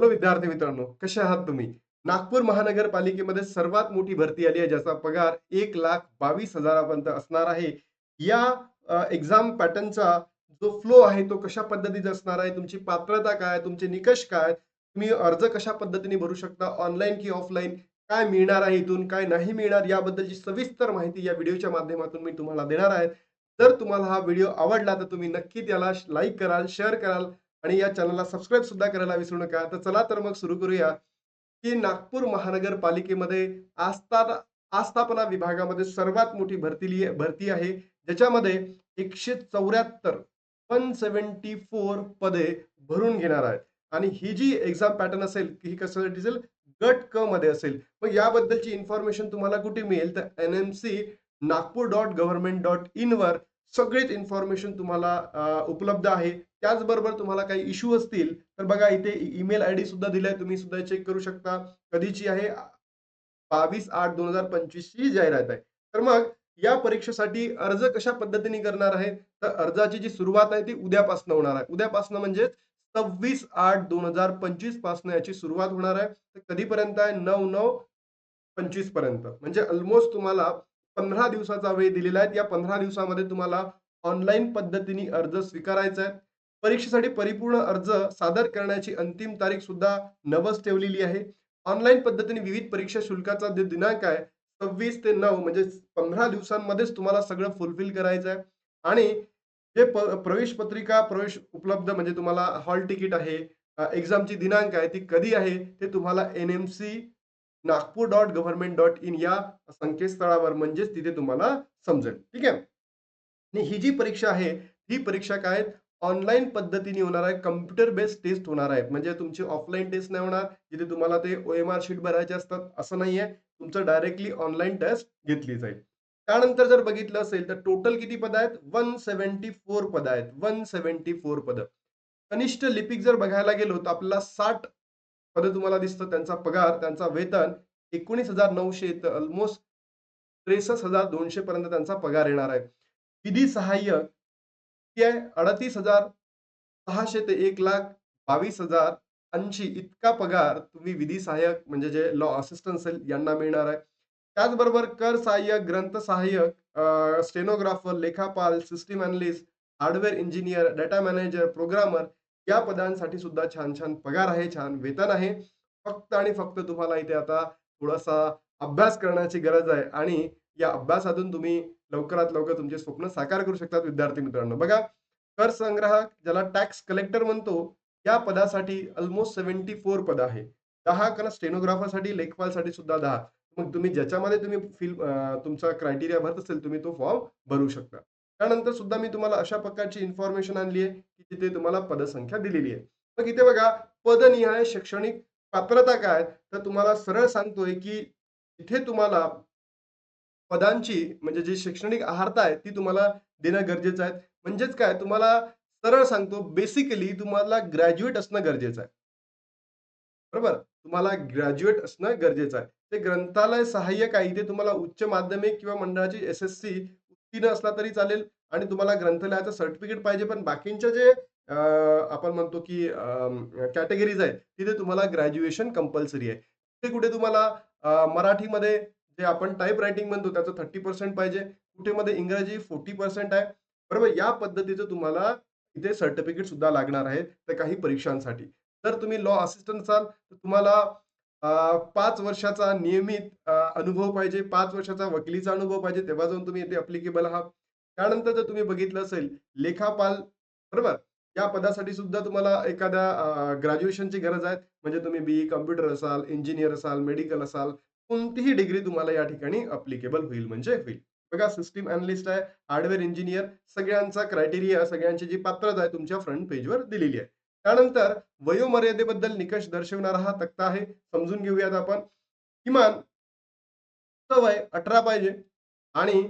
Hello विद्यार्थी मित्रांनो कसे आहात तुम्ही? नागपूर महानगरपालिकेमध्ये सर्वात मोठी भरती आली आहे ज्याचा पगार एक लाख बावीस हजारापर्यंत असणार आहे. या एक्झाम पॅटर्नचा जो फ्लो आहे तो कशा पद्धतीचा असणार आहे? तुमची पात्रता काय तुमचे निकष काय तुम्ही अर्ज कशा पद्धतीने भरू शकता? ऑनलाईन की ऑफलाईन काय मिळणार आहे इथून? काय नाही मिळणार? याबद्दलची सविस्तर माहिती या व्हिडिओच्या माध्यमातून मी तुम्हाला देणार आहे. जर तुम्हाला हा व्हिडिओ आवडला तर तुम्ही नक्की त्याला लाईक कराल शेअर कराल. आणि या चॅनलला सबस्क्राईब सुद्धा करायला विसरू नका. तर चला तर मग सुरू करूया की नागपूर महानगरपालिकेमध्ये आस्था आस्थापना विभागामध्ये सर्वात मोठी भरती लिहि- भरती आहे. ज्याच्यामध्ये एकशे चौऱ्याहत्तर वन सेव्हन्टी फोर पदे भरून घेणार आहेत. आणि ही जी एक्झाम पॅटर्न असेल ही कशासाठी असेल गट क मध्ये असेल. मग याबद्दलची इन्फॉर्मेशन तुम्हाला कुठे मिळेल? तर N M C Nagpur dot government dot in वर सगळीच इन्फॉर्मेशन तुम्हाला उपलब्ध आहे. त्याचबरोबर तुम्हाला काही इश्यू असतील तर बघा इथे ईमेल आय डी सुद्धा दिलाय तुम्ही सुद्धा चेक करू शकता. कधीची आहे? बावीस आठ दोन हजार पंचवीस ची जाहिरात आहे. तर मग या परीक्षेसाठी अर्ज कशा पद्धतीने करणार आहे? तर अर्जाची जी सुरुवात आहे ती उद्यापासून होणार आहे. उद्यापासून म्हणजे सव्वीस आठ दोन हजार पंचवीसपासून याची सुरुवात होणार आहे. तर कधीपर्यंत आहे? नऊ नऊ पंचवीसपर्यंत म्हणजे ऑलमोस्ट तुम्हाला पंधरा दिवसाचा वेळ दिलेला आहे. या पंधरा दिवसामध्ये तुम्हाला ऑनलाईन पद्धतीने अर्ज स्वीकारायचा आहे. परीक्षेसाठी परिपूर्ण अर्ज सादर करण्याची अंतिम तारीख सुद्धा नवस ठेवलेली आहे. ऑनलाईन पद्धतीने विविध परीक्षा शुल्काचा जे दिनांक आहे. सव्वीस ते नऊ म्हणजे पंधरा दिवसांमध्येच तुम्हाला सगळं फुलफिल करायचं आहे. आणि जे प प्रवेश पत्रिका प्रवेश उपलब्ध म्हणजे तुम्हाला हॉल तिकीट आहे एक्झामची दिनांक आहे ती कधी आहे ते तुम्हाला N M C Nagpur dot government dot in या संकेतस्थळावर म्हणजेच तिथे तुम्हाला समजेल. ठीक आहे? आणि ही जी परीक्षा आहे ही परीक्षा काय ऑनलाईन पद्धतीने होणार आहे कम्प्युटर बेस्ड टेस्ट होणार आहे म्हणजे तुमची ऑफलाईन टेस्ट नाही होणार जिथे तुम्हाला ते ओ एम आर शीट भरायचे असतात असं नाहीये. तुमचं डायरेक्टली ऑनलाईन टेस्ट घेतली जाईल. त्यानंतर जर बघितलं असेल तर टोटल किती पद आहेत? वन सेव्हन्टी फोर पद आहेत. वन सेव्हन्टी फोर पद. कनिष्ठ लिपिक जर बघायला गेलो तर आपल्याला साठ पद तुम्हाला दिसतं त्यांचा पगार त्यांचा वेतन एकोणीस हजार नऊशे तर ऑलमोस्ट त्रेसष्ट हजार दोनशे पर्यंत त्यांचा पगार येणार आहे. विधी सहाय्य आहे? अडतीस हजार सहाशे ते एक लाख बावीस हजार ऐंशी इतका पगार तुम्ही विधी सहाय्यक म्हणजे जे लॉ असिस्टंट यांना मिळणार आहे. त्याचबरोबर कर सहाय्यक ग्रंथ सहाय्यक स्टेनोग्राफर लेखापाल system analyst hardware engineer data manager programmer या पदांसाठी सुद्धा छान छान पगार आहे छान वेतन आहे. फक्त आणि फक्त तुम्हाला इथे आता थोडासा अभ्यास करण्याची गरज आहे आणि या अभ्यासातून तुम्ही लवकरात लवकर तुमचे स्वप्न साकार करू शकतात विद्यार्थी मित्रांनो. बघा कर संग्राहक ज्याला टॅक्स कलेक्टर म्हणतो या पदासाठी ऑलमोस्ट सेव्हन्टी फोर पद आहे. दहा कारण स्टेनोग्राफरसाठी लेखपालसाठी सुद्धा दहा. मग तुम्ही ज्याच्यामध्ये तुम्ही फिल तुमचा क्रायटेरिया भरत असेल तुम्ही तो फॉर्म भरू शकता. त्यानंतर सुद्धा मी तुम्हाला अशा प्रकारची इन्फॉर्मेशन आणली आहे की तिथे तुम्हाला पदसंख्या दिलेली आहे मग इथे बघा पदनिहाय शैक्षणिक पात्रता काय? तर तुम्हाला सरळ सांगतोय की इथे तुम्हाला पदांची म्हणजे जी शैक्षणिक आहारता आहे ती तुम्हाला देणं गरजेचं आहे. म्हणजेच काय? तुम्हाला सरळ सांगतो बेसिकली तुम्हाला ग्रॅज्युएट असणं गरजेचं आहे. बरोबर? तुम्हाला ग्रॅज्युएट असणं गरजेचं आहे. ते ग्रंथालय सहाय्यक आहे इथे तुम्हाला उच्च माध्यमिक किंवा मंडळाची एस एस सी उत्तीर्ण असला तरी चालेल आणि तुम्हाला ग्रंथालयाचं सर्टिफिकेट पाहिजे. पण बाकींच्या जे आपण म्हणतो की कॅटेगरीज आहेत तिथे तुम्हाला ग्रॅज्युएशन कंपल्सरी आहे. तिथे कुठे तुम्हाला मराठीमध्ये जे आपण टाईप रायटिंग म्हणतो त्याचं थर्टी पर्सेंट पाहिजे. कुठे मध्ये इंग्रजी फोर्टी पर्सेंट आहे. बरोबर? या पद्धतीचं तुम्हाला इथे सर्टिफिकेट सुद्धा लागणार आहे त्या काही परीक्षांसाठी. जर तुम्ही लॉ असिस्टंट असाल तर तुम्हाला पाच वर्षाचा नियमित अनुभव पाहिजे. पाच वर्षाचा वकिलीचा अनुभव पाहिजे. तेव्हा जाऊन तुम्ही इथे अप्लिकेबल आहात. त्यानंतर जर तुम्ही बघितलं असेल लेखापाल बरोबर? या पदासाठी सुद्धा तुम्हाला एखाद्या ग्रॅज्युएशनची गरज आहे. म्हणजे तुम्ही बी कम्प्युटर असाल इंजिनियर असाल मेडिकल असाल कोणतीही डिग्री तुम्हाला या ठिकाणी अप्लिकेबल होईल म्हणजे होईल. बघा सिस्टीम अनालिस्ट आहे हार्डवेअर इंजिनियर सगळ्यांचा क्रायटेरिया सगळ्यांची जी पात्रता आहे तुमच्या फ्रंट पेजवर दिलेली आहे. त्यानंतर वयोमर्यादेबद्दल निकष दर्शवणारा हा तक्ता आहे समजून घेऊयात आपण. किमान वय अठरा पाहिजे आणि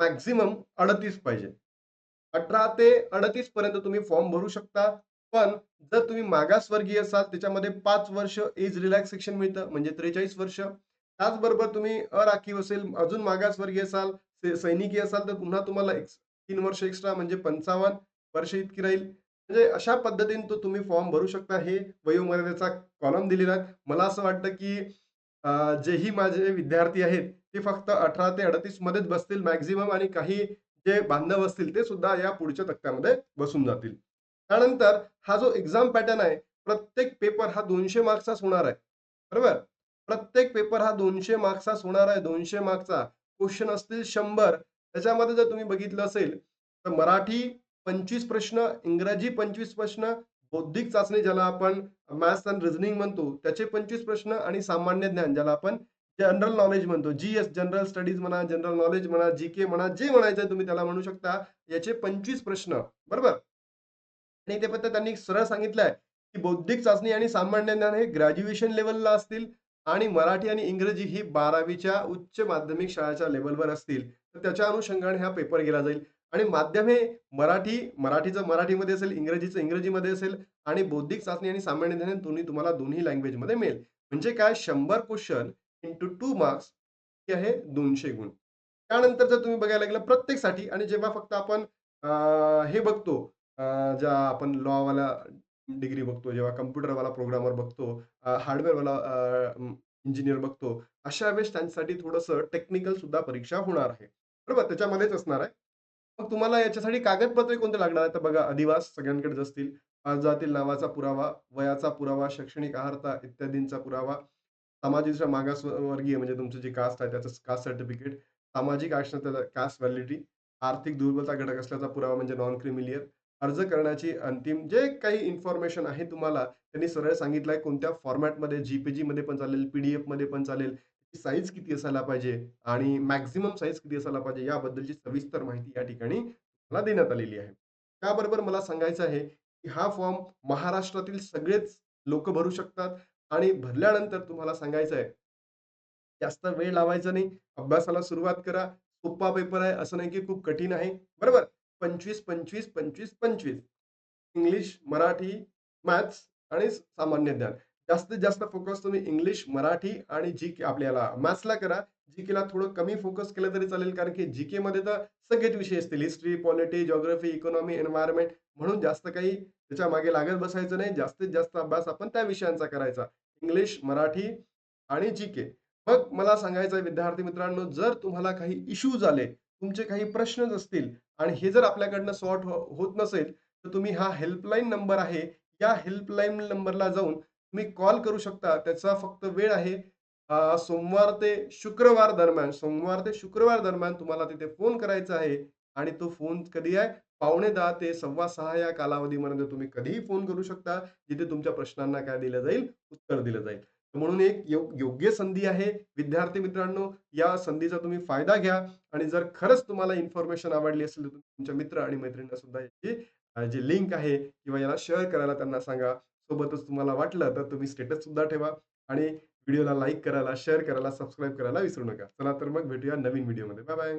मॅक्झिमम अडतीस पाहिजे. अठरा ते अडतीस पर्यंत तुम्ही फॉर्म भरू शकता पण जर तुम्ही मागासवर्गीय असाल त्याच्यामध्ये पाच वर्ष एज रिलॅक्सेशन मिळतं म्हणजे त्रेचाळीस वर्ष. त्याचबरोबर तुम्ही अराखीव असेल अजून मागासवर्गीय असाल सैनिकी असाल तर पुन्हा तुम्हाला एक- तीन वर्ष एक्स्ट्रा म्हणजे पंचावन्न वर्ष इतकी राहील म्हणजे अशा पद्धतीने तो तुम्ही फॉर्म भरू शकता. हे वयोमर्यादेचा कॉलम दिलेला आहे. मला असं वाटतं, की जेही माझे विद्यार्थी आहेत, ते फक्त 18 ते 38 मध्येच बसतील मॅक्झिमम आणि काही जे बांधव असतील, ते सुद्धा या पुढच्या तक्त्यामध्ये बसून जातील. त्यानंतर हा जो एक्झाम पॅटर्न आहे, प्रत्येक पेपर हा दोनशे मार्क्सचाच होणार आहे. बरोबर? प्रत्येक पेपर हा दोनशे मार्क्सचाच होणार आहे. दोनशे मार्क्सचा. क्वेश्चन असतील शंभर त्याच्यामध्ये जर तुम्ही बघितलं असेल, तर मराठी 25 प्रश्न, इंग्रजी 25 प्रश्न, बौद्धिक चाचणी ज्याला आपण मॅथ्स अँड रिझनिंग म्हणतो, त्याचे 25 प्रश्न आणि सामान्य ज्ञान ज्याला आपण जनरल नॉलेज म्हणतो. जी-एस जनरल स्टडीज म्हणा, जनरल नॉलेज म्हणा, जी-के म्हणा, जे म्हणायचंय तुम्ही त्याला म्हणू शकता. याचे 25 प्रश्न. बरोबर? आणि ते फक्त त्यांनी सरळ सांगितलंय, की बौद्धिक चाचणी आणि सामान्य ज्ञान हे ग्रॅज्युएशन लेवलला असतील आणि मराठी आणि इंग्रजी ही 12वीच्या उच्च माध्यमिक शाळेच्या लेवलवर असतील. तर त्याच्या अनुषंगाने हा पेपर गेला जाईल आणि माध्यम हे मराठी, मराठीचं मराठीमध्ये असेल, इंग्रजीचं इंग्रजीमध्ये असेल आणि बौद्धिक चाचणी आणि सामान्य ज्ञान दोन्ही तुम्हाला दोन्ही लँग्वेजमध्ये मिळेल. म्हणजे काय शंभर क्वेश्चन इंटू टू मार्क्स हे आहे दोनशे गुण. त्यानंतर जर तुम्ही बघायला गेलं प्रत्येकसाठी आणि जेव्हा फक्त आपण हे बघतो ज्या आपण लॉवाला डिग्री बघतो, जेव्हा कॉम्प्युटरवाला प्रोग्रामर बघतो, अ, हार्डवेअरवाला अ, इंजिनिअर बघतो, अशा वेळेस त्यांच्यासाठी थोडंसं टेक्निकल सुद्धा परीक्षा होणार आहे. बरोबर? त्याच्यामध्येच असणार आहे. मग तुम्हाला याच्यासाठी कागदपत्रे कोणते लागणार आहेत? तर बघा अधिवास सगळ्यांकडेच असतील. अर्जातील नावाचा पुरावा, वयाचा पुरावा, शैक्षणिक अर्हता इत्यादींचा पुरावा, सामाजिक मागासवर्गीय म्हणजे तुमची जी कास्ट आहे त्याचं कास्ट सर्टिफिकेट, सामाजिक आरक्षणाचा कास्ट व्हॅलिडिटी, आर्थिक दुर्बलता घटक असल्याचा पुरावा म्हणजे नॉन क्रिमिलियर, अर्ज करण्याची अंतिम जे काही इन्फॉर्मेशन आहे तुम्हाला त्यांनी सरळ सांगितलंय कोणत्या फॉर्मॅटमध्ये जी-पी-जीमध्ये पण चालेल, पी-डी-एफमध्ये पण चालेल. साईज किती असायला पाहिजे आणि मॅक्झिमम साईज किती असायला पाहिजे याबद्दलची सविस्तर माहिती या ठिकाणी मला देण्यात आलेली आहे. त्याबरोबर मला सांगायचं आहे, की हा फॉर्म महाराष्ट्रातील सगळेच लोक भरू शकतात आणि भरल्यानंतर तुम्हाला सांगायचं आहे जास्त वेळ लावायचा नाही. अभ्यासाला सुरुवात करा. सोप्पा पेपर आहे. असं नाही की खूप कठीण आहे. बरोबर? 25, 25, 25, 25 इंग्लिश, मराठी, मॅथ्स आणि सामान्य ज्ञान. जास्तीत जास्त फोकस तुम्ही इंग्लिश, मराठी आणि जी-के आपल्याला मॅथ्सला करा. जी-केला थोडं कमी फोकस केलं तरी चालेल, कारण की जी-केमध्ये तर सगळेच विषय असतील. History, polity, geography economy, environment म्हणून जास्त काही त्याच्यामागे लागत बसायचं नाही. जास्तीत जास्त अभ्यास आपण त्या विषयांचा करायचा. इंग्लिश, मराठी आणि जी-के. मग मला सांगायचं आहे विद्यार्थी मित्रांनो, जर तुम्हाला काही इश्यूज आले, तुमचे काही प्रश्नच असतील आणि हे जर आपल्याकडनं सॉर्ट हो, होत नसेल, तर तुम्ही हा हेल्पलाईन नंबर आहे. या हेल्पलाईन नंबरला जाऊन तुम्ही कॉल करू शकता. त्याचा फक्त वेळ आहे सोमवार ते शुक्रवार दरम्यान. सोमवार ते शुक्रवार दरम्यान तुम्हाला तिथे फोन करायचा आहे आणि तो फोन कधी आहे? 5:45 ते 6:15 या कालावधीमध्ये तुम्ही कधीही फोन करू शकता. जिथे तुमच्या प्रश्नांना काय दिलं जाईल? उत्तर दिलं जाईल. म्हणून एक यो योग्य संधी आहे. विद्यार्थी मित्रांनो, या संधीचा तुम्ही फायदा घ्या आणि जर खरंच तुम्हाला इन्फॉर्मेशन आवडली असेल, तर तुमच्या मित्र आणि मैत्रिणींना सुद्धा याची जी लिंक आहे किंवा याला शेअर करायला त्यांना सांगा. सोबतच तुम्हाला वाटलं तर तुम्ही स्टेटस सुद्धा ठेवा आणि व्हिडिओला लाईक करायला, शेअर करायला, सबस्क्राईब करायला विसरू नका. चला तर मग भेटूया नवीन व्हिडिओमध्ये. Bye bye.